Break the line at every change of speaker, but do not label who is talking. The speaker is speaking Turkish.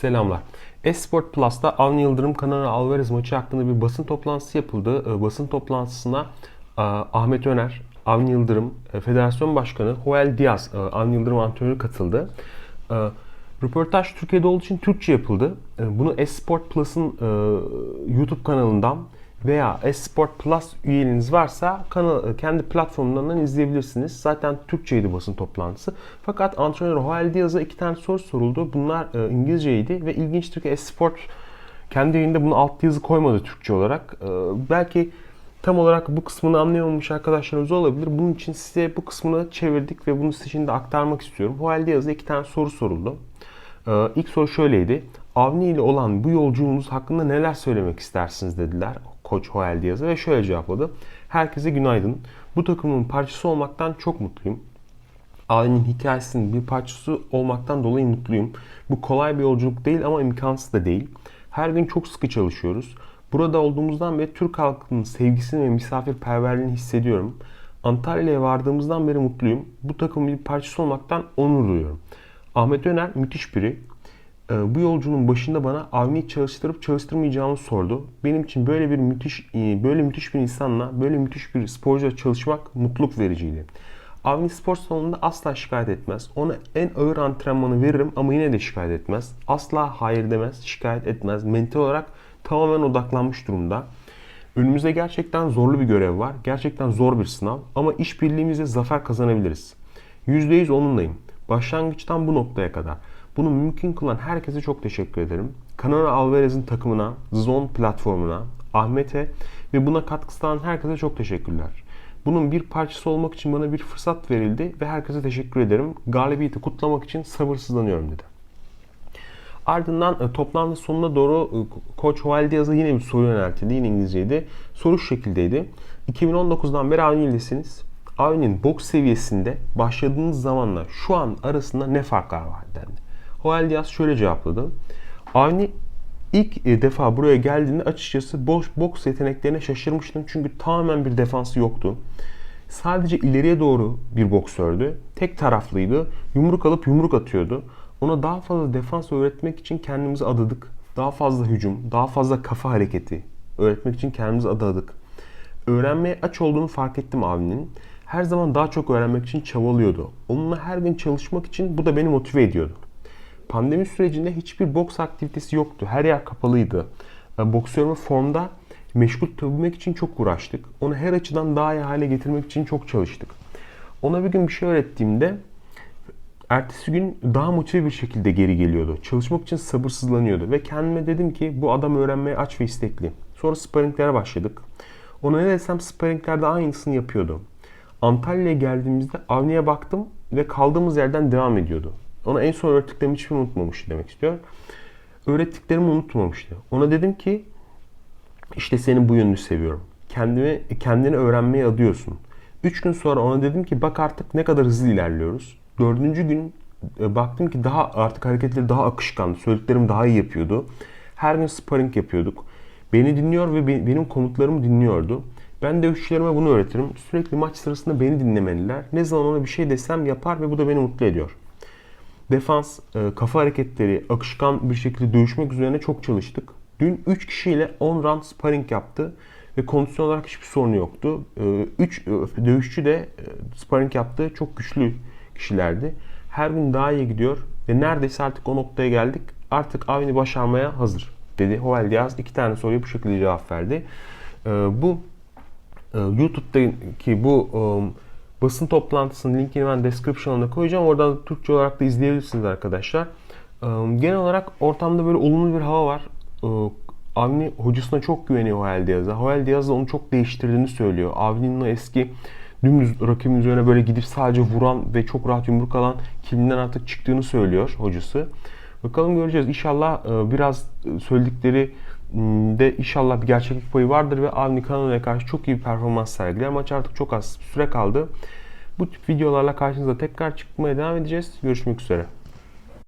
Selamlar. Esport Plus'ta Avni Yıldırım Kanarya Alvarez maçı hakkında bir basın toplantısı yapıldı. Ee, Basın toplantısına e, Ahmet Öner, Avni Yıldırım, e, Federasyon Başkanı Joel Diaz, e, Avni Yıldırım antrenörü katıldı. Röportaj Türkiye'de olduğu için Türkçe yapıldı. Bunu Esport Plus'ın YouTube kanalından veya Esport Plus üyeliğiniz varsa kanal, kendi platformundan izleyebilirsiniz. Zaten Türkçeydi basın toplantısı. Fakat antrenör Joel Diaz'a iki tane soru soruldu. Bunlar e, İngilizceydi ve ilginçtir ki Esport kendi yayında bunu alt yazı koymadı Türkçe olarak. E, belki tam olarak bu kısmını anlayamamış arkadaşlarımız olabilir. Bunun için size bu kısmını çevirdik ve bunu size şimdi aktarmak istiyorum. Joel Diaz'a iki tane soru soruldu. Ee, ilk soru şöyleydi. Avni ile olan bu yolculuğunuz hakkında neler söylemek istersiniz dediler Koç Joel Diaz'a ve şöyle cevapladı. Herkese günaydın. Bu takımın parçası olmaktan çok mutluyum. Avni'nin hikayesinin bir parçası olmaktan dolayı mutluyum. Bu kolay bir yolculuk değil ama imkansız da değil. Her gün çok sıkı çalışıyoruz. Burada olduğumuzdan beri Türk halkının sevgisini ve misafirperverliğini hissediyorum. Antalya'ya vardığımızdan beri mutluyum. Bu takımın bir parçası olmaktan onur duyuyorum. Ahmet Öner müthiş biri. Ee, Bu yolculuğun başında bana Avni'yi çalıştırıp çalıştırmayacağımı sordu. Benim için böyle bir müthiş e, böyle müthiş bir insanla, böyle müthiş bir sporcuyla çalışmak mutluluk vericiydi. Avni spor salonunda asla şikayet etmez. Ona en ağır antrenmanı veririm ama yine de şikayet etmez. Asla hayır demez, şikayet etmez. Mental olarak tamamen odaklanmış durumda. Önümüzde gerçekten zorlu bir görev var. Gerçekten zor bir sınav ama işbirliğimizle zafer kazanabiliriz. %100 onunlayım. Başlangıçtan bu noktaya kadar. Bunu mümkün kılan herkese çok teşekkür ederim. Canaro Alvarez'in takımına, Zone platformuna, Ahmet'e ve buna katkı sağlayan herkese çok teşekkürler. Bunun bir parçası olmak için bana bir fırsat verildi ve herkese teşekkür ederim. Galibiyeti kutlamak için sabırsızlanıyorum dedi. Ardından e, toplantı sonuna doğru e, Koç Diaz'a yine bir soru yöneltildi. Yine İngilizceydi. Soru şu şekildeydi. 2019'dan beri Avni'ldesiniz. Avni'nin boks seviyesinde başladığınız zamanla şu an arasında ne farklar var dendi. Joel Diaz şöyle cevapladı. Avni ilk e, defa buraya geldiğinde açıkçası boks, boks yeteneklerine şaşırmıştım. Çünkü tamamen bir defansı yoktu. Sadece ileriye doğru bir boksördü. Tek taraflıydı. Yumruk alıp yumruk atıyordu. Ona daha fazla defans öğretmek için kendimizi adadık. Daha fazla hücum, daha fazla kafa hareketi öğretmek için kendimizi adadık. Öğrenmeye aç olduğunu fark ettim abinin. Her zaman daha çok öğrenmek için çabalıyordu. Onunla her gün çalışmak için bu da beni motive ediyordu. Pandemi sürecinde hiçbir boks aktivitesi yoktu. Her yer kapalıydı. Boksörümü formda meşgul tutabilmek için çok uğraştık. Onu her açıdan daha iyi hale getirmek için çok çalıştık. Ona bir gün bir şey öğrettiğimde ertesi gün daha motive bir şekilde geri geliyordu. Çalışmak için sabırsızlanıyordu ve kendime dedim ki bu adam öğrenmeye aç ve istekli. Sonra sparinglere başladık. Ona ne desem sparinglerde aynısını yapıyordu. Antalya'ya geldiğimizde Avni'ye baktım ve kaldığımız yerden devam ediyordu. Ona en son öğrettiklerimi hiçbir unutmamıştı demek istiyor. Öğrettiklerimi unutmamıştı. Ona dedim ki işte senin bu yönünü seviyorum. Kendimi, kendini öğrenmeye adıyorsun. Üç gün sonra ona dedim ki bak artık ne kadar hızlı ilerliyoruz. Dördüncü gün e, baktım ki daha artık hareketleri daha akışkan, söylediklerim daha iyi yapıyordu. Her gün sparring yapıyorduk. Beni dinliyor ve be- benim komutlarımı dinliyordu. Ben dövüşçülerime bunu öğretirim. Sürekli maç sırasında beni dinlemeliler. Ne zaman ona bir şey desem yapar ve bu da beni mutlu ediyor. Defans, e, kafa hareketleri, akışkan bir şekilde dövüşmek üzerine çok çalıştık. Dün 3 kişiyle 10 round sparring yaptı ve kondisyon olarak hiçbir sorunu yoktu. 3 dövüşçü de e, sparring yaptı. Çok güçlü kişilerdi. Her gün daha iyi gidiyor ve neredeyse artık o noktaya geldik. Artık Avni başarmaya hazır dedi. Joel Diaz iki tane soruya bu şekilde cevap verdi. E, Bu e, YouTube'daki bu e, basın toplantısının linkini ben description'a koyacağım. Oradan Türkçe olarak da izleyebilirsiniz arkadaşlar. Genel olarak ortamda böyle olumlu bir hava var. Avni hocasına çok güveniyor Joel Diaz'a. Joel Diaz da onu çok değiştirdiğini söylüyor. Avni'nin o eski dümdüz rakibin üzerine böyle gidip sadece vuran ve çok rahat yumruk alan kimden artık çıktığını söylüyor hocası. Bakalım göreceğiz. İnşallah biraz söyledikleri de inşallah bir gerçeklik payı vardır ve Avni Kanona'ya karşı çok iyi bir performans sergiler. Maç artık çok az süre kaldı. Bu tip videolarla karşınıza tekrar çıkmaya devam edeceğiz. Görüşmek üzere.